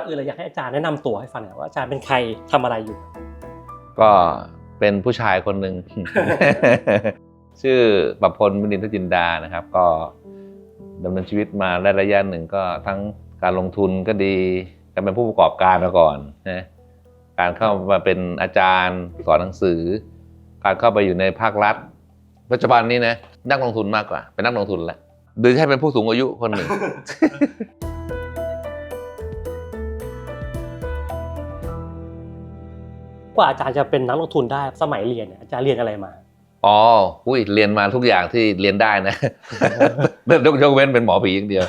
อนอื่นเลยอยากให้อาจารย์แนะนำตัวให้ฟังหน่อยว่าอาจารย์เป็นใครทำอะไรอยู่ ก็เป็นผู้ชายคนหนึ่งชื่อประพลมินินทจินดานะครับ ก็ดำเนินชีวิตมาได้ระยะหนึ่งก็ทั้งการลงทุนก็ดีการเป็นผู้ประกอบการมาก่อนนะการเข้ามาเป็นอาจารย์สอนหนังสือ การเข้าไปอยู่ในภาครัฐ ปัจจุบันนี้นะนักลงทุนมากกว่า เป็นนักลงทุนแล้วหรือให้เป็นผู้สูงอายุคนหนึ่ง กว่าอาจารย์จะเป็นนักลงทุนได้สมัยเรียนเนี่ยอาจารย์เรียนอะไรมา อ๋ออุ้ยเรียนมาทุกอย่างที่เรียนได้นะยกยกเว้นเป็นหมอผีอย่างเดียว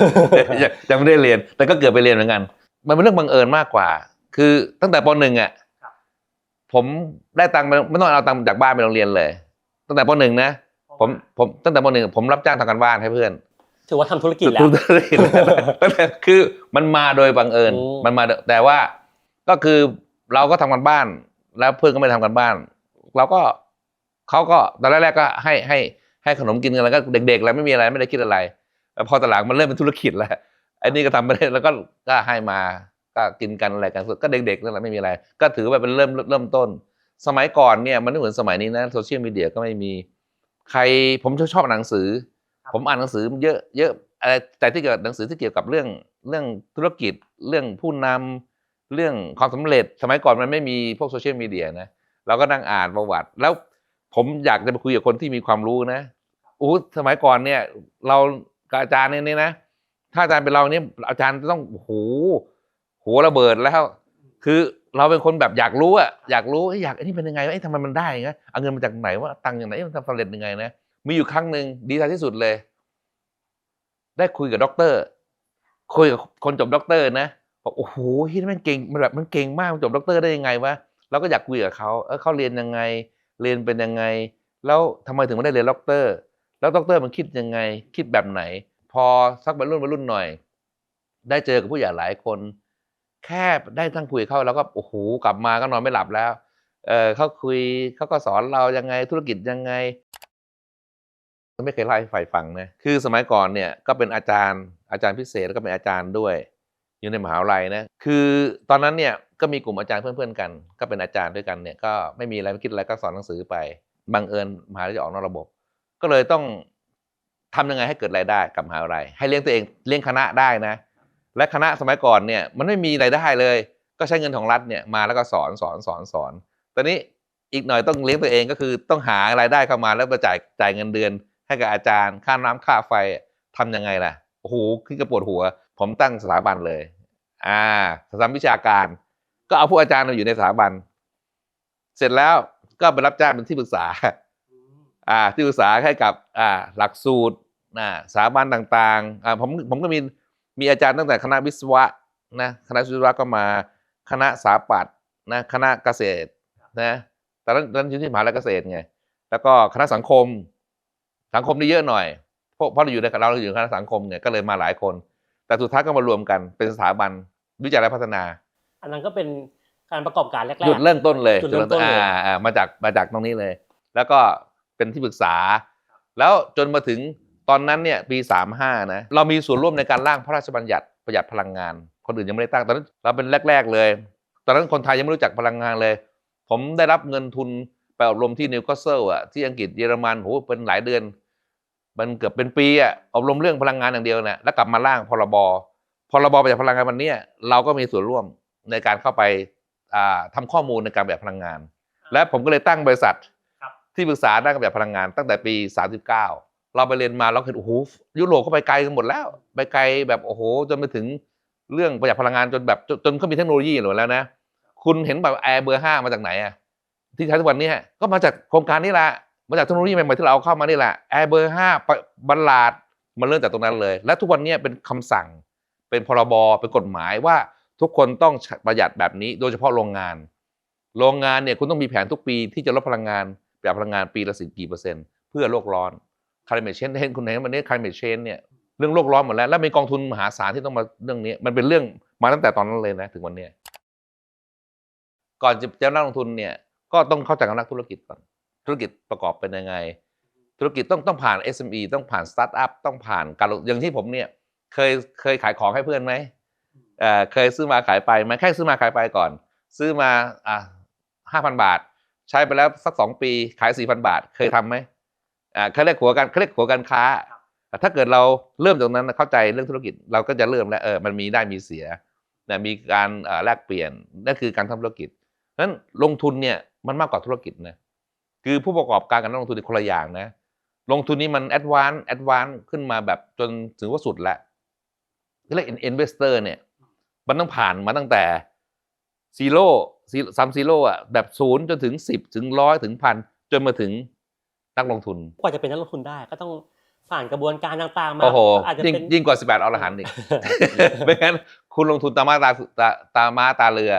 ยังยังไม่ได้เรียน แต่ก็เกือบไปเรียนเหมือนกัน มันเป็นเรื่องบังเอิญมากกว่า คือตั้งแต่ปหนึ่งอะครับผมได้ตังค์ไปไม่ต้องเอาตังค์จากบ้านไปโรงเรียนเลย ตั้งแต่ปหนึ่งนะผมผมตั้งแต่ปหนึ่งผมรับจ้างทำการบ้านให้เพื่อนถือว่าทำธุรกิจแล้วทุกธุรกิจตั้งแต่คือมันมาโดยบังเอิญอืมมันมาโดยแต่ว่าก็คือเราก็ทำกันบ้าน แล้วเพื่อนก็ไม่ได้ทำกันบ้าน เราก็เขาก็ตอนแรกๆก็ให้ให้ให้ขนมกินกันแล้วก็เด็กๆแล้วไม่มีอะไรไม่ได้คิดอะไรแต่พอตอนหลังมันเริ่มเป็นธุรกิจแล้วไอ้นี่ก็ทำไปได้แล้วก็ก็ให้มาก็กินกันอะไรกันก็เด็กๆนั่นแหละไม่มีอะไร ก็ถือว่าเป็นเริ่มเริ่มต้น สมัยก่อนเนี่ยมันไม่เหมือนสมัยนี้นะโซเชียลมีเดียก็ไม่มีใครผมชอบชอบอ่านหนังสือ ผมอ่านหนังสือเยอะเยอะอะไรแต่ที่เกี่ยวกับหนังสือที่เกี่ยวกับเรื่องเรื่องธุรกิจเรื่องผู้นำ เรื่องความสำเร็จสมัยก่อนมันไม่มีพวกโซเชียลมีเดียนะเราก็นั่งอ่านประวัติ แล้วผมอยากจะไปคุยกับคนที่มีความรู้นะอู้สมัยก่อนเนี่ย เราอาจารย์เนี่ยนะ ถ้าอาจารย์เป็นเราเนี่ยอาจารย์ต้องโอ้โหโหระเบิดแล้ว คือเราเป็นคนแบบอยากรู้อะอยากรู้อยอยากไอ้นี่เป็นยังไงวะเอ้ทำไมมันได้ไงเอาเงินมาจากไหนว่าตังค์อย่างไหนมันทำสำเร็จยังไงนะมีอยู่ครั้งหนึ่งดีใจที่สุดเลย ได้คุยกับด็อกเตอร์คุยกับคนจบด็อกเตอร์นะ บอกโอ้โหที่มันเก่งมันแบบมันเก่งมากมันจบด็อกเตอร์ได้ยังไงวะเราก็อยากคุยกับเขาเออเขาเรียนยังไง เรียนเป็นยังไง แล้วทำไมถึงไม่ได้เรียนด็อกเตอร์ แล้วด็อกเตอร์มันคิดยังไง คิดแบบไหน พอสักวัยรุ่นวัยรุ่นหน่อย ได้เจอกับผู้ใหญ่หลายคน แค่ได้ทั้งคุยกับเขาแล้วก็โอ้โหกลับมาก็นอนไม่หลับแล้วเออเขาคุยเขาก็สอนเรายังไงธุรกิจยังไงไม่เคยเล่ฝ่ายฟังนะคือสมัยก่อนเนี่ยก็เป็นอาจารย์อาจารย์พิเศษแล้วก็เป็นอาจารย์ด้วย อยู่ในมหาวิทยาลัยนะคือตอนนั้นเนี่ยก็มีกลุ่มอาจารย์เพื่อนๆกัน ก็เป็นอาจารย์ด้วยกันเนี่ยก็ไม่มีอะไรไม่คิดอะไรก็สอนหนังสือไปบังเอิญมหาวิทยาลัยออกนอกระบบ ก็เลยต้องทำยังไงให้เกิดรายได้กับมหาวิทยาลัยให้เลี้ยงตัวเองเลี้ยงคณะได้นะ และคณะสมัยก่อนเนี่ยมันไม่มีรายได้เลย ก็ใช้เงินของรัฐเนี่ยมาแล้วก็สอนสอนสอนสอนตอนนี้อีกหน่อยต้องเลี้ยงตัวเองก็คือต้องหารายได้เข้ามาแล้วมาจ่ายจ่ายเงินเดือน ให้กับอาจารย์ ค่าน้ำค่าไฟทำยังไงล่ะโอ้โหขึ้นกระปวดหัว ผมตั้งสถาบันเลย อ่าสถาบันวิชาการ ก็เอาผู้อาจารย์มาอยู่ในสถาบัน เสร็จแล้วก็ไปรับจ้างเป็นที่ปรึกษา อ่า ที่ปรึกษาให้กับ อ่า หลักสูตรนะสถาบันต่างๆ อ่า ผม ผมก็มี มีอาจารย์ตั้งแต่คณะวิศวะนะ คณะวิศวะก็มา คณะสถาปัตย์นะ คณะเกษตร นะ ตอนนั้นตอนนั้นอยู่ที่มหาลัยเกษตรไง แล้วก็คณะสังคม สังคมนี่เยอะหน่อย เพราะเพราะเราอยู่ในเราอยู่ในคณะสังคมเนี่ย ก็เลยมาหลายคน แต่สุดท้ายก็มารวมกันเป็นสถาบันวิจัยและพัฒนา อันนั้นก็เป็นการประกอบการแรกๆจุดเริ่มต้นเลยจุดเริ่มต้นเลยอ่าอ่ามาจากมาจากตรงนี้เลย แล้วก็เป็นที่ปรึกษา แล้วจนมาถึงตอนนั้นเนี่ยปีสามห้านะ เรามีส่วนร่วมในการร่างพระราชบัญญัติประหยัดพลังงาน คนอื่นยังไม่ได้ตั้งตอนนั้นเราเป็นแรก ๆ เลย ตอนนั้นคนไทยยังไม่รู้จักพลังงานเลย ผมได้รับเงินทุนไปอบรมที่นิวคาสเซิลอะที่อังกฤษเยอรมันโหเป็นหลายเดือน มันเกือบเป็นปีอะอบรมเรื่องพลังงานอย่างเดียวนะแล้วกลับมาร่างพรบพรบประหยัดพลังงานวันเนี้ยเราก็มีส่วนร่วมในการเข้าไปอ่าทำข้อมูลในการประหยัดพลังงาน และผมก็เลยตั้งบริษัทครับที่ปรึกษาด้านการประหยัดพลังงานตั้งแต่ปี 39 เราไปเรียนมาเราเห็นโอ้โหยุโรปเขาไปไกลกันหมดแล้ว ไปไกลแบบโอ้โหจนไปถึงเรื่องประหยัดพลังงานจนแบบจนจนเขามีเทคโนโลยีหมดแล้วนะ คุณเห็นแบบแอร์เบอร์ห้ามาจากไหนอะที่ใช้ทุกวันเนี้ก็มาจากโครงการนี้แหละ มาจากเทคโนโลยีใหม่ๆที่เราเอาเข้ามานี่แหละแอร์เบอร์ห้าบัลลาดมันเริ่มจากตรงนั้นเลย และทุกวันนี้เป็นคำสั่ง เป็นพรบเป็นกฎหมายว่าทุกคนต้องประหยัดแบบนี้ โดยเฉพาะโรงงาน โรงงานเนี่ยคุณต้องมีแผนทุกปีที่จะลดพลังงานประหยัดพลังงานปีละสิบกี่เปอร์เซ็นต์เพื่อโลกร้อน climate change เห็นคุณเห็นวันนี้ climate change เนี่ยเรื่องโลกร้อนหมดแล้ว แล้วมีกองทุนมหาศาลที่ต้องมาเรื่องนี้ มันเป็นเรื่องมาตั้งแต่ตอนนั้นเลยนะถึงวันนี้ก่อนจะจะนักลงทุนเนี่ยก็ต้องเข้าใจกับนักธุรกิจก่อน ธุรกิจประกอบเป็นยังไง ธุรกิจต้องต้องผ่าน SME ต้องผ่านสตาร์ทอัพต้องผ่านการอย่างที่ผมเนี่ยเคยเคยขายของให้เพื่อนไหมเออเคยซื้อมาขายไปไหมแค่ซื้อมาขายไปก่อน ซื้อมาอะห้าพันบาท ใช้ไปแล้วสักสองปีขายสี่พันบาท เคยทำไหมอ่าเขาเรียกหัวการเขาเรียกหัวการค้าถ้าเกิดเราเริ่มจากนั้นเข้าใจเรื่องธุรกิจเราก็จะเริ่มแล้วเออมันมีได้มีเสียนะมีการแลกเปลี่ยนนั่นคือการทำธุรกิจนั้นลงทุนเนี่ยมันมากกว่าธุรกิจนะ คือผู้ประกอบการกับนักลงทุนเป็นคนละอย่างนะ ลงทุนนี้มันแอดวานซ์แอดวานซ์ขึ้นมาแบบจนถึงว่าสุดแล้วที่เรียกอินเวสเตอร์เนี่ย มันต้องผ่านมาตั้งแต่ซีโร่ซัมซีโร่อะแบบศูนย์จนถึงสิบถึงร้อยถึงพันจนมาถึงนักลงทุน กว่าจะเป็นนักลงทุนได้ก็ต้องผ่านกระบวนการต่างๆมาโอ้โหอาจจะยิ่งเป็นยิ่งกว่าสิบแปดอรหันต์อีกไม่งั้นคุณลงทุนตามมาตาตาตามาตาเรือ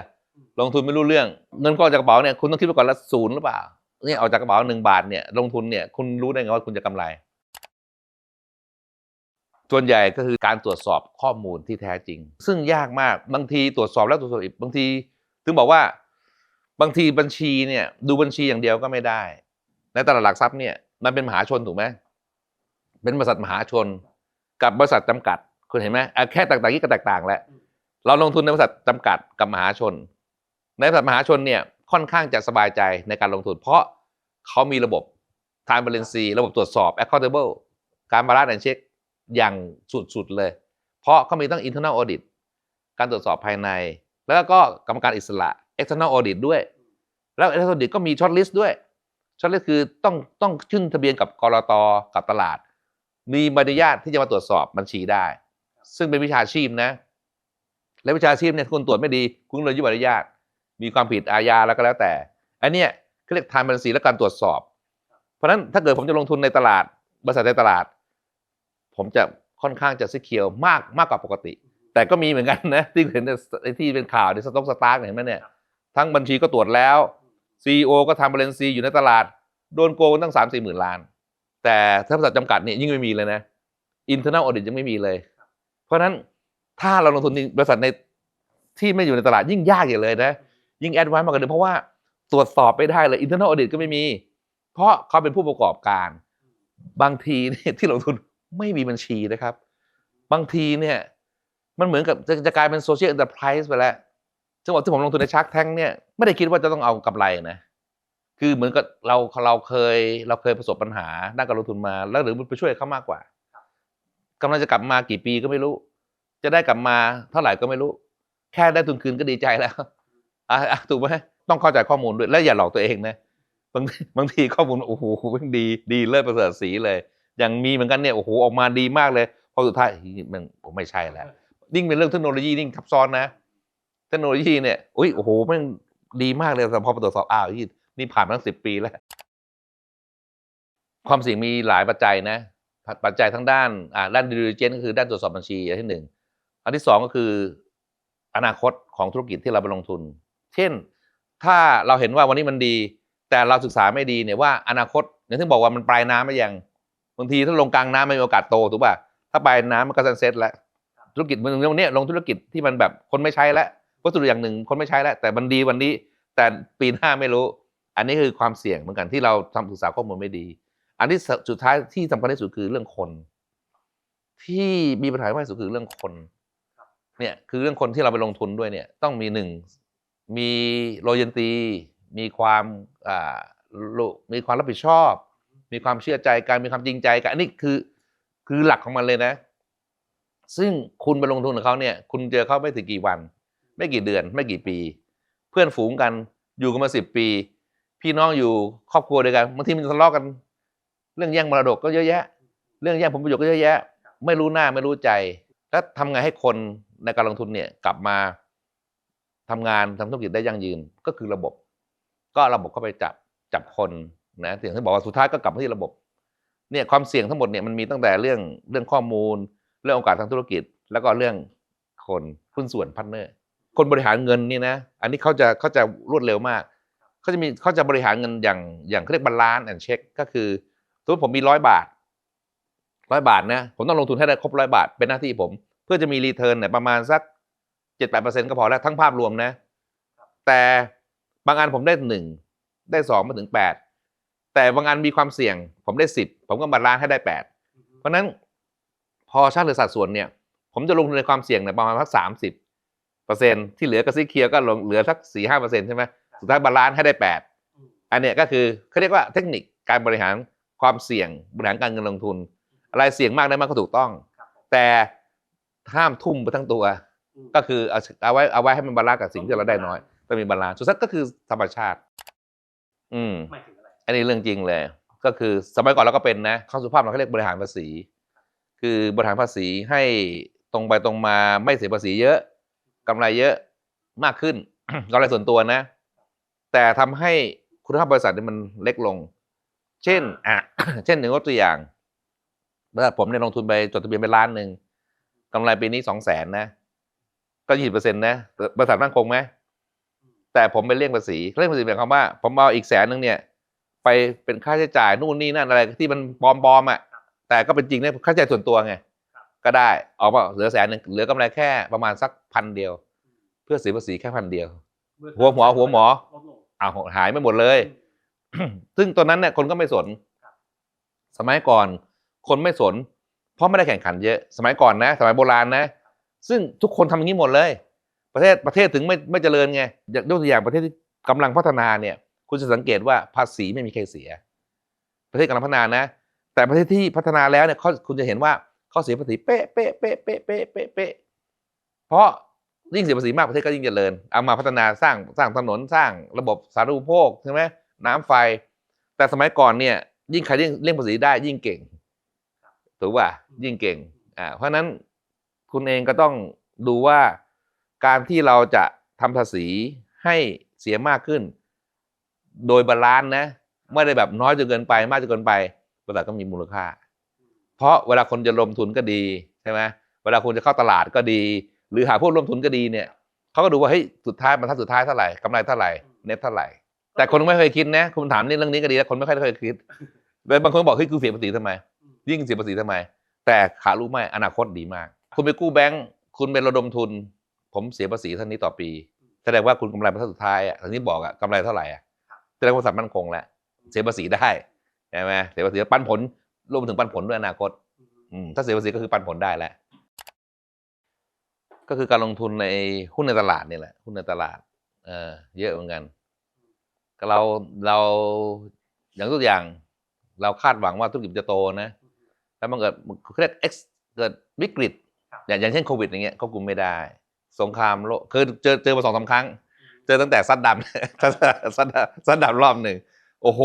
ลงทุนไม่รู้เรื่อง เงินก็ออกจากกระเป๋าเนี่ยคุณต้องคิดไปก่อนละศูนย์หรือเปล่า เนี่ยออกจากกระเป๋าหนึ่งบาทเนี่ยลงทุนเนี่ยคุณรู้ได้ไงว่าคุณจะกำไร ส่วนใหญ่ก็คือการตรวจสอบข้อมูลที่แท้จริง ซึ่งยากมากบางทีตรวจสอบแล้วตรวจสอบอีกบางทีถึงบอกว่าบางทีบัญชีเนี่ยดูบัญชีอย่างเดียวก็ไม่ได้ในตลาดหลักทรัพย์เนี่ยมันเป็นมหาชนถูกไหมเป็นบริษัทมหาชน กับบริษัทจำกัด คุณเห็นไหมอะแค่ต่างๆนี้ก็แตกต่างแล้วเราลงทุนในบริษัทจำกัดกับมหาชน ในบริษัทมหาชนเนี่ย ค่อนข้างจะสบายใจในการลงทุน เพราะเขามีระบบ time balance ระบบตรวจสอบ accountable การบาลานซ์แอนเช็คอย่างสุดๆเลย เพราะเขามีตั้ง internal audit การตรวจสอบภายใน แล้วก็กรรมการอิสระ external audit ด้วย แล้ว external audit ก็มี short list ด้วย short list คือต้องต้องขึ้นทะเบียนกับกรตกับตลาด มีใบอนุญาตที่จะมาตรวจสอบบัญชีได้ ซึ่งเป็นวิชาชีพนะ และวิชาชีพเนี่ยคุณตรวจไม่ดี คุณเลยยื่นใบอนุญาต มีความผิดอาญาแล้วก็แล้วแต่ อันเนี้ยเขาเรียกทางบัญชีและการตรวจสอบ เพราะฉะนั้นถ้าเกิดผมจะลงทุนในตลาดบริษัทในตลาด ผมจะค่อนข้างจะซิเคียวมากมากกว่าปกติ แต่ก็มีเหมือนกันนะที่เห็นในที่เป็นข่าวในสต็อกสตาร์กเห็นไหมเนี่ยทั้งบัญชีก็ตรวจแล้วซีอก็ทำบริษัทอยู่ในตลาด โดนโกงตั้งสามสี่หมื่นล้าน แต่ถ้าบริษัทจำกัดเนี่ยยิ่งไม่มีเลยนะ internal audit ยังไม่มีเลย เพราะฉะนั้นถ้าเราลงทุนในบริษัทในที่ไม่อยู่ในตลาดยิ่งยากอย่างเลยนะ ยิ่งแอดวานซ์มากกว่าเดิมเพราะว่าตรวจสอบไม่ได้เลย internal audit ก็ไม่มี เพราะเขาเป็นผู้ประกอบการ บางทีเนี่ยที่ลงทุนไม่มีบัญชีนะครับ บางทีเนี่ยมันเหมือนกับจะจะกลายเป็นโซเชียล n อน e r p r i s e ไปแล้วจังหวะที่ผมลงทุนในชักแท้งเนี่ยไม่ได้คิดว่าจะต้องเอากำไรนะคือเหมือนกับเราเราเคยเราเคยประสบปัญหาด้านการลงทุนมา แล้วหรือไปช่วยเขามากกว่ากำลังจะกลับมากี่ปีก็ไม่รู้ จะได้กลับมาเท่าไหร่ก็ไม่รู้ แค่ได้ทุนคืนก็ดีใจแล้ว อะถูกไหมต้องเข้าใจข้อมูลด้วยและอย่าหลอกตัวเองนะบางบางทีข้อมูลโอ้โหมันดีดีเลิศประเสริฐสีเลย อย่างมีเหมือนกันเนี่ยโอ้โหออกมาดีมากเลยพอสุดท้ายมันผมไม่ใช่แล้วยิ่งเป็นเรื่องเทคโนโลยียิ่งซับซ้อนนะ เทคโนโลยีเนี่ยอุ้ยโอ้โหมันดีมากเลยแต่พอไปตรวจสอบอ้าวนี่นี่ผ่านมาตั้งสิบปีแล้ว ความเสี่ยงมีหลายปัจจัยนะ ปัจจัยทั้งด้านอ่าด้านดิลิเจนก็คือด้านตรวจสอบบัญชีอันที่หนึ่งอันที่สองก็คือ อนาคตของธุรกิจที่เราไปลงทุน เช่น ถ้าเราเห็นว่าวันนี้มันดี แต่เราศึกษาไม่ดีเนี่ยว่าอนาคตอย่างที่บอกว่ามันปลายน้ำไม่ยังบางทีถ้าลงกลางน้ำไม่มีโอกาสโตถูกป่ะถ้าปลายน้ำมันก็ซันเซ็ตแล้วธุรกิจมันตรงนี้ยลงธุรกิจที่มันแบบคนไม่ใช้แล้ววัสดุอย่างหนึ่งคนไม่ใช้แล้ว แต่มันดีวันนี้ แต่ปีหน้าไม่รู้ อันนี้คือความเสี่ยงเหมือนกันที่เราทำศึกษาข้อมูลไม่ดี อันที่สุดท้ายที่สำคัญที่สุดคือเรื่องคน ที่มีปัญหามากที่สุดคือเรื่องคนเนี่ยคือเรื่องคนที่เราไปลงทุนด้วยเนี่ยต้องมีหนึ่ง มีโลยันตี มีความอ่ามีความรับผิดชอบ มีความเชื่อใจกันมีความจริงใจกันอันนี้คือคือหลักของมันเลยนะ ซึ่งคุณไปลงทุนกับเขาเนี่ย คุณเจอเขาไม่ถึงกี่วัน ไม่กี่เดือน ไม่กี่ปี เพื่อนฝูงกันอยู่กันมาสิบปี พี่น้องอยู่ครอบครัวเดียวกันบางทีมันทะเลาะกัน เรื่องแย่งมรดกก็เยอะแยะ เรื่องแย่งผลประโยชน์ก็เยอะแยะ ไม่รู้หน้าไม่รู้ใจ แล้วทำไงให้คนในการลงทุนเนี่ยกลับมา ทำงานทำธุรกิจได้ยั่งยืนก็คือระบบ ก็ระบบเข้าไปจับจับคนนะอย่างที่บอกว่าสุดท้ายก็กลับมาที่ระบบเนี่ยความเสี่ยงทั้งหมดเนี่ยมันมีตั้งแต่เรื่องเรื่องข้อมูล เรื่องโอกาสทางธุรกิจ แล้วก็เรื่องคนหุ้นส่วนพาร์เนอร์คนบริหารเงินนี่นะอันนี้เขาจะเขาจะรวดเร็วมากเขาจะมีเขาจะบริหารเงินอย่างอย่างเขาเรียกบาลานซ์แอนเช็คก็คือสมมติผมมีร้อยบาทร้อยบาทนะผมต้องลงทุนให้ได้ครบร้อยบาทเป็นหน้าที่ผม เพื่อจะมีรีเทิร์นเนี่ยประมาณสัก จ็ดแปดเปอร์เซ็นก็พอแล้วทั้งภาพรวมนะ แต่บางอันผมได้หนึ่งได้สองมาถึงแปดแต่บางอันมีความเสี่ยง ผมได้สิบผมก็บาลานซ์ให้ได้แปดเพราะนั้นพอช่างหรือสัดส่วนเนี่ย ผมจะลงทุนในความเสี่ยงเนี่ยประมาณสักสามสิบเปอร์เซ็นต์ที่เหลือกับสีเขียวก็ลงเหลือสักสี่ห้าเปอร์เซ็นต์ใช่ไหมสุดท้ายบาลานซ์ให้ได้แปดอันเนี้ยก็คือเขาเรียกว่าเทคนิคการบริหารความเสี่ยงบริหารการเงินลงทุน อะไรเสี่ยงมากได้มากก็ถูกต้อง แต่ห้ามทุ่มไปทั้งตัว ก็คือเอาเอาไว้เอาไว้ให้มันบาลานซ์กับสิ่งที่เราได้น้อยต้องมีบาลานซ์สุดท้ายก็คือธรรมชาติ อืมหมายถึงอะไรอันนี้เรื่องจริงเลย ก็คือสมัยก่อนเราก็เป็นนะเข้าสุภาพเราเขาเรียกบริหารภาษี คือบริหารภาษีให้ตรงไปตรงมาไม่เสียภาษีเยอะกำไรเยอะมากขึ้นกำไรส่วนตัวนะ แต่ทำให้คุณภาพบริษัทเนี่ยมันเล็กลง เช่นอะเช่นหนึ่งยกตัวอย่างบริษัทผมเนี่ยลงทุนไปจดทะเบียนไปล้านหนึ่งกำไรปีนี้สองแสนนะ ก็ยี่สิบเปอร์เซ็นต์นะบริษัทมั่นคงไหมแต่ผมไปเลี่ยงภาษีเลี่ยงภาษีหมายความว่า ผมเอาอีกแสนหนึ่งเนี่ย ไปเป็นค่าใช้จ่ายนู่นนี่นั่นอะไรที่มันปลอมๆอะ แต่ก็เป็นจริงเนี่ยค่าใช้จ่ายส่วนตัวไงก็ได้ออกมาเหลือแสนหนึ่งเหลือกำไรแค่ประมาณสักพันเดียว เพื่อเสียภาษีแค่พันเดียว หัวหมอหัวหมออ้าวหายไม่หมดเลย ซึ่งตอนนั้นเนี่ยคนก็ไม่สน สมัยก่อน คนไม่สน เพราะไม่ได้แข่งขันเยอะ สมัยก่อนนะ สมัยโบราณนะ ซึ่งทุกคนทำอย่างนี้หมดเลย ประเทศประเทศถึงไม่ไม่เจริญไงยกตัวอย่างประเทศที่กำลังพัฒนาเนี่ยคุณจะสังเกตว่าภาษีไม่มีใครเสีย ประเทศกำลังพัฒนานะ แต่ประเทศที่พัฒนาแล้วเนี่ยเขาคุณจะเห็นว่าเขาเสียภาษีเป๊ะเป๊ะเป๊ะเป๊ะเป๊ะเป๊ะเป๊ะเพราะยิ่งเสียภาษีมากประเทศก็ยิ่งเจริญเอามาพัฒนาสร้างสร้างถนนสร้างระบบสาธารณูปโภคใช่ไหมน้ำไฟ แต่สมัยก่อนเนี่ยยิ่งใครยิ่งเลี่ยงภาษีได้ยิ่งเก่ง ถูกป่ะยิ่งเก่งอ่าเพราะนั้น คุณเองก็ต้องดูว่าการที่เราจะทำภาษีให้เสียมากขึ้น โดยบาลานซ์นะไม่ได้แบบน้อยจนเกินไปมากจนเกินไปบริษัทก็มีมูลค่า เพราะเวลาคนจะลงทุนก็ดีใช่ไหมเวลาคุณจะเข้าตลาดก็ดี หรือหาผู้ร่วมทุนก็ดีเนี่ยเขาก็ดูว่าเฮ้ยสุดท้ายมันทัดสุดท้ายเท่าไหร่กำไรเท่าไหร่เน็ตเท่าไหร่ แต่คนไม่เคยคิดนะคุณถามนี่เรื่องนี้ก็ดีแล้วคนไม่ค่อยเคยคิดบางคนบอกเฮ้ยกูเสียภาษีทำไม ยิ่งเสียภาษีทำไม แต่ขารู้ไหมอนาคตดีมาก คุณไปกู้แบงก์คุณเป็นระดมทุน ผมเสียภาษีเท่านี้ต่อปี แสดงว่าคุณกำไรมาเท่าสุดท้ายอะทางนี้บอกอะกำไรเท่าไหร่อะแสดงว่าบริษัทมั่นคงแล้วเสียภาษีได้ใช่ไหมเสียภาษีปันผลรวมถึงปันผลด้วยอนาคตอืถ้าเสียภาษีก็คือปันผลได้แล้วก็คือการลงทุนในหุ้นในตลาดนี่แหละหุ้นในตลาด เออเยอะเหมือนกันก็เราเราอย่างตัวอย่าง เราคาดหวังว่าธุรกิจจะโตนะแล้วมันเกิดเขาเรียก X เกิดวิกฤต อย่างอย่างเช่นโควิดอย่างเงี้ยควบคุมไม่ได้ สงครามโลกคือเจอเจอมาสองสามครั้ง เจอตั้งแต่ซัดดำซัดซัดซัดดำรอบหนึ่งโอ้โห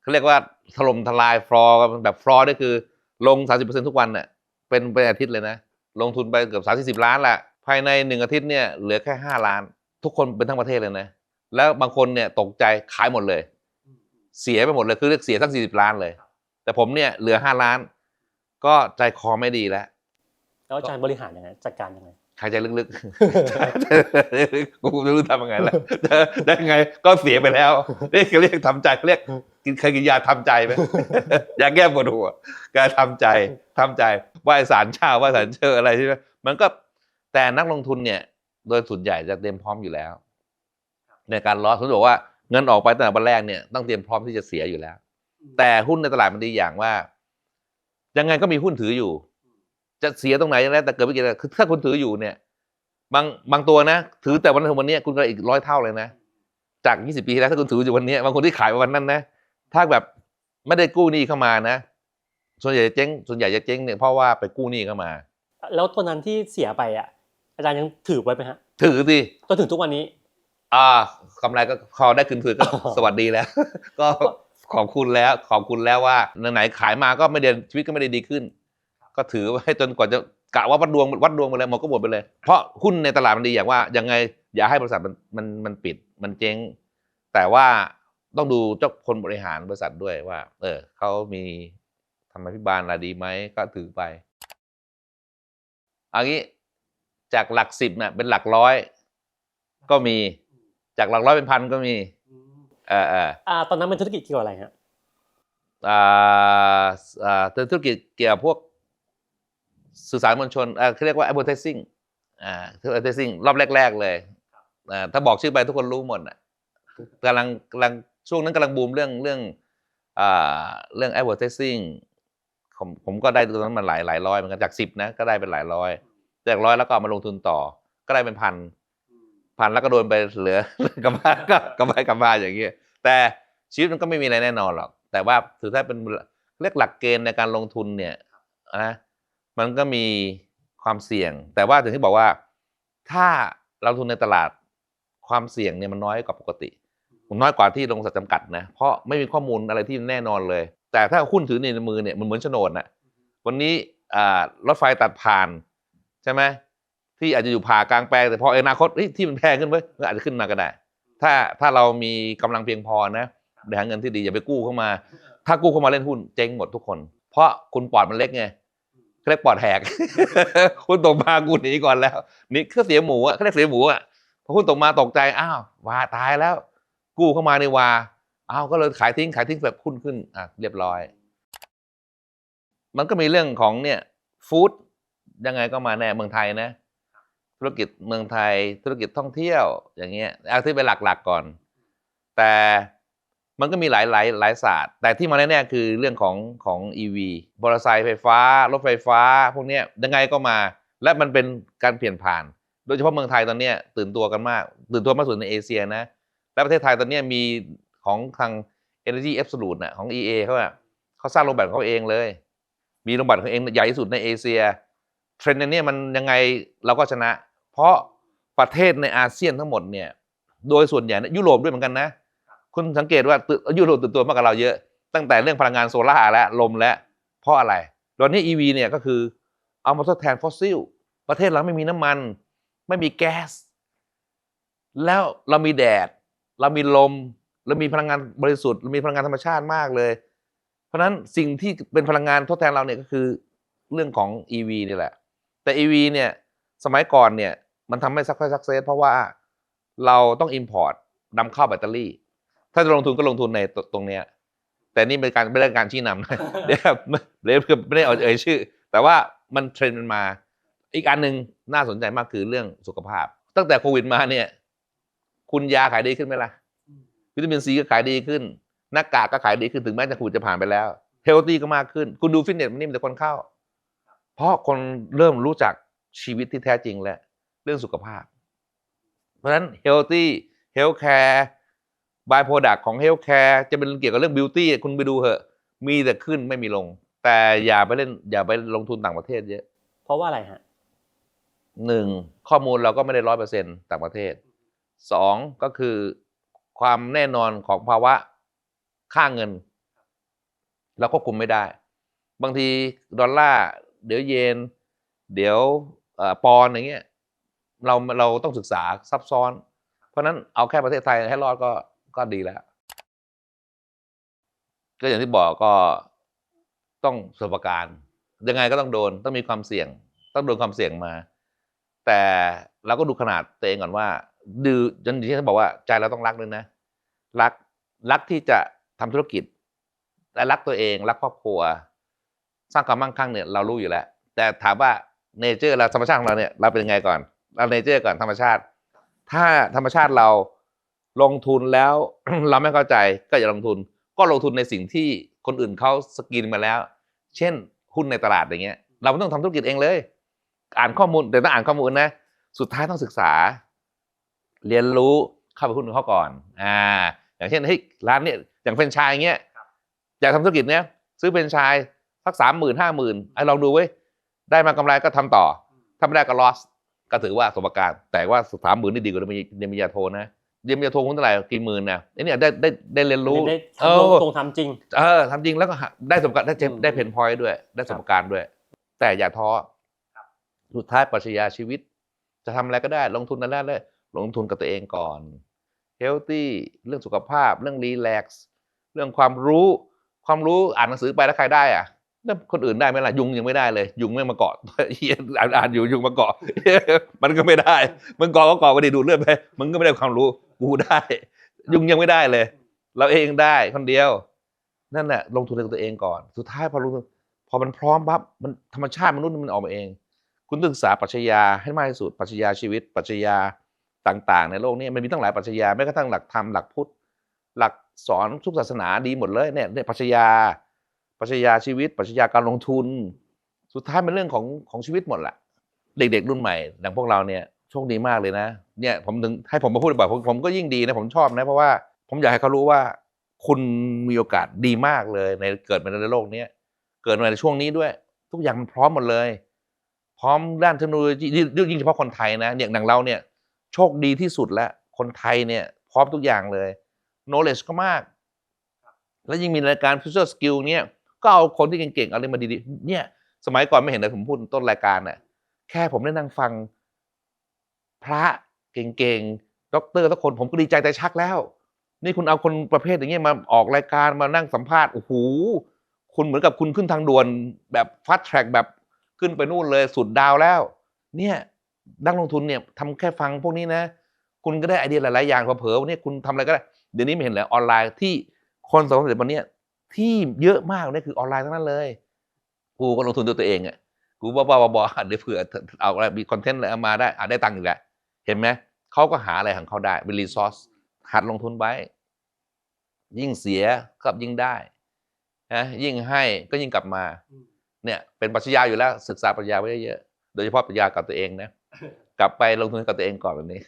เขาเรียกว่าถล่มทลายฟลอร์กันแบบฟลอร์นี่คือ ลง 30%ทุกวันเน่ะเป็นเป็นอาทิตย์เลยนะ ลงทุนไปเกือบสามสิบล้านแหละภายในหนึ่งอาทิตย์เนี่ยเหลือแค่ห้าล้าน ทุกคนเป็นทั้งประเทศเลยนะ แล้วบางคนเนี่ยตกใจขายหมดเลย เสียไปหมดเลยคือเรียกเสียทั้งสี่สิบล้านเลย แต่ผมเนี่ยเหลือห้าล้าน ก็ใจคอไม่ดีแล้ว แล้วอาจารย์บริหารยังไงจัดการยังไงหายใจลึกๆ กูไม่รู้ทำยังไงแล้วได้ไงก็เสียไปแล้วเรียกเรียกทำใจเรียกกินเคยกินยาทำใจไหมยาแก้ปวดหัวการทำใจทำใจไหว่าสารเช่าไหว่าสารเชออะไรใช่ไหมมันก็แต่นักลงทุนเนี่ย โดยส่วนใหญ่จะเตรียมพร้อมอยู่แล้ว ในการลอสผมบอกว่าเงินออกไปตั้งแต่วันแรกเนี่ยต้องเตรียมพร้อมที่จะเสียอยู่แล้ว แต่หุ้นในตลาดมันดีอย่างว่า ยังไงก็มีหุ้นถืออยู่ จะเสียตรงไหนแล้วแต่เกิดไม่กี่คือถ้าคุณถืออยู่เนี่ย บางบางตัวนะ ถือแต่วันถึงวันเนี้ยคุณก็อีกร้อยเท่าเลยนะ จาก 20 ปีที่แล้วถ้าคุณถืออยู่วันเนี้ยบางคนที่ขายวันนั้นนะ ถ้าแบบไม่ได้กู้หนี้เข้ามานะ ส่วนใหญ่จะเจ๊งส่วนใหญ่จะเจ๊งเนี่ยเพราะว่าไปกู้หนี้เข้ามา แล้วตัวนั้นที่เสียไปอะ อาจารย์ยังถือไว้ไหมฮะ ถือสิจนถึงทุกวันนี้ อ่ากำไรก็พอได้คืนถือก็สวัสดีแล้ว ก็ขอบคุณแล้วขอบคุณแล้วว่าไหนๆขายมาก็ไม่เดีชีวิตก็ไม่ได้ดีขึ้น ก็ถือไว้จนกว่าจะกะว่าวัดดวงวัดดวงไปเลยหมดก็หมดไปเลย เพราะหุ้นในตลาดมันดีอย่างว่ายังไงอย่าให้บริษัทมันมันมันปิดมันเจ๊ง แต่ว่าต้องดูเจ้าคนบริหารบริษัทด้วยว่า เออเขามีธรรมาภิบาลอะไรดีไหมก็ถือไปเอันนี้จากหลักสิบเนี่ยเป็นหลักร้อย ก็มีจากหลักร้อยเป็นพันก็มีเออเอออ่าตอนนั้นเป็นธุรกิจเกี่ยวกับอะไรฮะอ่าอ่าธุรกิจเกี่ยวกับพวก สื่อสารมวลชนอ่าเขาเรียกว่า advertising อ่า advertising รอบแรก ๆ เลยอ่าถ้าบอกชื่อไปทุกคนรู้หมดอะกำลังกำลังช่วงนั้นกำลังบูมเรื่องเรื่องอ่าเรื่อง advertising ผมผมก็ได้ตรงนั้นมาหลายหลายร้อยเหมือนกันจากสิบนะก็ได้เป็นหลายร้อย จากร้อยแล้วก็เอามาลงทุนต่อ ก็ได้เป็นพันพันแล้วก็โดนไปเหลือกลับบ้านก็กลับไปกลับมาอย่างเงี้ยแต่ชีวิตมันก็ไม่มีอะไรแน่นอนหรอก แต่ว่าถือถ้าเป็นเรียกหลักเกณฑ์ในการลงทุนเนี่ยนะ มันก็มีความเสี่ยง แต่ว่าถึงที่บอกว่า ถ้าเราทุนในตลาดความเสี่ยงเนี่ยมันน้อยกว่าปกติมันน้อยกว่าที่ลงสัตว์จำกัดนะ เพราะไม่มีข้อมูลอะไรที่แน่นอนเลย แต่ถ้าหุ้นถือในมือเนี่ยมันเหมือนโฉนดนะวันนี้รถไฟตัดผ่านใช่ไหมที่อาจจะอยู่ผ่ากลางแปลงแต่พออนาคตที่มันแพงขึ้นเว้ยมันอาจจะขึ้นมาก็ได้ ถ้าถ้าเรามีกำลังเพียงพอนะบริหาเงินที่ดีอย่าไปกู้เข้ามา ถ้ากู้เข้ามาเล่นหุ้นเจ๊งหมดทุกคน เพราะคุณปอดมันเล็กไง เขาเรียกปอดแหก คุณตกมากูหนีก่อนแล้วนี่เคือเสียหมูอะเขาเรียกเสียหมูอะพอคุณตกมาตกใจอ้าววาตายแล้ว กู้เข้ามาในวาอ้าวก็เลยขายทิ้งขายทิ้งแบบหุ้นขึ้นอะเรียบร้อย มันก็มีเรื่องของเนี่ยฟู้ดยังไงก็มาแน่เมืองไทยนะ ธุรกิจเมืองไทย ธุรกิจท่องเที่ยวอย่างเงี้ยเอาที่เป็นหลักๆก่อน แต่ มันก็มีหลายหลายหลายศาสตร์ แต่ที่มาแน่ๆคือเรื่องของของ EV มอเตอร์ไซค์ไฟฟ้า รถไฟฟ้า พวกนี้ยังไงก็มา และมันเป็นการเปลี่ยนผ่าน โดยเฉพาะเมืองไทยตอนนี้ตื่นตัวกันมาก ตื่นตัวมากสุดในเอเชียนะ และประเทศไทยตอนนี้มีของทาง Energy Absolute น่ะของ EA เขาอะเขาสร้างโรงแบตของเขาเองเลย มีโรงแบตของเองใหญ่ที่สุดในเอเชีย เทรนด์อันเนี้ยมันยังไงเราก็ชนะ เพราะประเทศในอาเซียนทั้งหมดเนี่ย โดยส่วนใหญ่ยุโรปด้วยเหมือนกันนะ คุณสังเกตว่ายุโรปตื่นตัวมากกว่าเราเยอะ ตั้งแต่เรื่องพลังงานโซล่าร์และลมและเพราะอะไร ตอนนี้ EV เนี่ยก็คือเอามาทดแทนฟอสซิล ประเทศเราไม่มีน้ำมัน ไม่มีแก๊ส แล้วเรามีแดด เรามีลม เรามีพลังงานบริสุทธิ์เรามีพลังงานธรรมชาติมากเลย เพราะนั้นสิ่งที่เป็นพลังงานทดแทนเราเนี่ยก็คือเรื่องของ EV นี่แหละ แต่ EV เนี่ยสมัยก่อนเนี่ยมันทำให้ซักซักเซสเพราะว่าเราต้อง import นำเข้าแบตเตอรี่ ถ้าจะลงทุนก็ลงทุนในตรงเนี้ย แต่นี่เป็นการไม่ได้การชี้นำนะเดี๋ยวเดี๋ยไม่ได้เอาเอ่ยชื่อ แต่ว่ามันเทรนด์มันมา อีกอันหนึ่งน่าสนใจมากคือเรื่องสุขภาพ ตั้งแต่โควิดมาเนี่ย คุณยาขายดีขึ้นไหมล่ะวิตามินซีก็ขายดีขึ้น หน้ากากก็ขายดีขึ้นถึงแม้จะโควิดจะผ่านไปแล้วเฮลตี้ก็มากขึ้น คุณดูฟิตเนสมันนี่มีแต่คนเข้า เพราะคนเริ่มรู้จักชีวิตที่แท้จริงและเรื่องสุขภาพ เพราะฉะนั้น healthy healthcare by product ของ healthcare จะเป็นเกี่ยวกับเรื่อง beauty คุณไปดูเหอะ มีแต่ขึ้นไม่มีลง แต่อย่าไปเล่นอย่าไปลงทุนต่างประเทศเยอะ เพราะว่าอะไรฮะหนึ่งข้อมูลเราก็ไม่ได้ร้อยเปอร์เซ็นต่างประเทศสองก็คือความแน่นอนของภาวะค่าเงินเราควบคุมไม่ได้ บางทีดอลลาร์เดี๋ยวเยน เดี๋ยวเออปอนด์อย่างเงี้ยเราเราต้องศึกษาซับซ้อน เพราะฉะนั้นเอาแค่ประเทศไทยให้รอดก็ ก็ดีแล้ว ก็อย่างที่บอกก็ต้องประสบการยังไงก็ต้องโดนต้องมีความเสี่ยง ต้องโดนความเสี่ยงมา แต่เราก็ดูขนาดตัวเองก่อนว่าดูจนที่เขาบอกว่าใจเราต้องรักด้วยนะ รักรักที่จะทำธุรกิจ แต่รักตัวเองรักครอบครัว สร้างความมั่งคั่งเนี่ยเรารู้อยู่แล้ว แต่ถามว่าเนเจอร์เราธรรมชาติของเราเนี่ยเราเป็นยังไงก่อน เราเนเจอร์ก่อนธรรมชาติ ถ้าธรรมชาติเรา ลงทุนแล้วเราไม่เข้าใจก็อย่าลงทุน ก็ลงทุนในสิ่งที่คนอื่นเขาสกรีนมาแล้ว เช่นหุ้นในตลาดอย่างเงี้ย เราไม่ต้องทำธุรกิจเองเลย อ่านข้อมูลแต่ต้องอ่านข้อมูลนะ สุดท้ายต้องศึกษา เรียนรู้เข้าไปหุ้นเขาก่อนอ่าอย่างเช่นเฮ้ยร้านเนี้ยอย่างแฟรนชส์เงี้ยอยากทำธุรกิจเนี้ยซื้อแฟรนชส์สักสามหมื่นห้าหมื่นไอ้ลองดูเว้ยได้มากำไรก็ทำต่อ ถ้าไม่ได้ก็ลอสก็ถือว่าสบการแต่ว่าสามหมื่นนี่ดีกว่าเรียนปริญญาโทนะ เรียนปริญญาโทคุณเท่าไหร่กี่หมื่นนะไอ้เนี่ยได้ได้ได้เรียนรู้ได้เอทำลงอตรงทำจริง เออทำจริงแล้วก็หาได้ประสบการณ์ได้เจอืมได้เพนพอยต์ด้วย ได้ประสบการณ์ด้วย แต่อย่าท้อสุดท้ายปรัชญาชีวิต จะทำอะไรก็ได้ ลงทุนอะไรได้เลยลงทุนกับตัวเองก่อนเฮลตี้เรื่องสุขภาพ เรื่องรีแลกซ์เรื่องความรู้ความรู้อ่านหนังสือไปแล้วใครได้อะแล้วคนอื่นได้ไหมล่ะยุงยังไม่ได้เลย ยุงไม่มาเกาะเหี้ยอ่านอ่านอยู่ยุงมาเกาะมันก็ไม่ได้ มันเกาะก็เกาะไปดิดูดเลือดไปมันก็ไม่ได้ความรู้ กูได้ ยุงยังไม่ได้เลย เราเองได้คนเดียว นั่นแหละลงทุนในตัวเองก่อน สุดท้ายพอลงทุนพอมันพร้อมปั๊บมันธรรมชาติมนุษย์มันออกมาเอง คุณศึกษาปรัชญาให้มากที่สุดปรัชญาชีวิตปรัชญาต่าง ๆ ในโลกนี้มันมีตั้งหลายปรัชญาแม้กระทั่งหลักธรรมหลักพุทธหลักสอนทุกศาสนาดีหมดเลยเนี่ยเนี่ยปรัชญาปรัชญาชีวิตปรัชญาการลงทุน สุดท้ายเป็นเรื่องของของชีวิตหมดแหละเด็ก ๆ รุ่นใหม่อย่างพวกเราเนี่ย โชคดีมากเลยนะ เนี่ยผมถึงให้ผมมาพูดบ่อยผมผมก็ยิ่งดีนะผมชอบนะ เพราะว่าผมอยากให้เขารู้ว่าคุณมีโอกาสดีมากเลยในเกิดมาในโลกเนี้ยเกิดมาในช่วงนี้ด้วย ทุกอย่างมันพร้อมหมดเลย พร้อมด้านเทคโนโลยียิ่งเฉพาะคนไทยนะเนี่ยอย่างเราเนี่ยโชคดีที่สุดแล้วคนไทยเนี่ยพร้อมทุกอย่างเลย knowledge ก็มาก แล้วยิ่งมีรายการ future skill เนี่ยก็เอาคนที่เก่งๆเอาอะไรมาดีๆเนี่ยสมัยก่อนไม่เห็นเลยผมพูดต้นรายการน่ะแค่ผมได้นั่งฟัง พระเก่งๆด็อกเตอร์ทุกคนผมก็ดีใจแต่ชักแล้ว นี่คุณเอาคนประเภทอย่างเงี้ยมาออกรายการมานั่งสัมภาษณ์โอ้โหคุณเหมือนกับคุณขึ้นทางด่วนแบบฟาส t ทร็กแบบขึ้นไปนู่นเลยสุดดาวแล้ว เนี่ยนักลงทุนเนี่ยทำแค่ฟังพวกนี้นะ คุณก็ได้ไอเดียหลายๆอย่างเผลอๆวันนี้คุณทำอะไรก็ได้เดี๋ยวนี้ไม่เห็นเลยออนไลน์ที่คนสำเร็จวันนี้ที่เยอะมากเนี่ยคือออนไลน์ทั้งนั้นเลย กูก็ลงทุนด้วยตัวเองอะกูบ้าบ้าๆบอๆเดี๋ยวเผื่อเอาอะไรมีคอนเทนต์อะไรมาได้อ่าได้ตังค์อีกแล้ว เห็นไหมเขาก็หาอะไรของเขาได้เป็นรีซอสหัดลงทุนไว้ ยิ่งเสียก็ยิ่งได้นะยิ่งให้ก็ยิ่งกลับมา เนี่ยเป็นปรัชญาอยู่แล้ว ศึกษาปรัชญาไว้เยอะๆโดยเฉพาะปรัชญากับตัวเองนะ กลับไปลงทุนกับตัวเองก่อนแบบนี้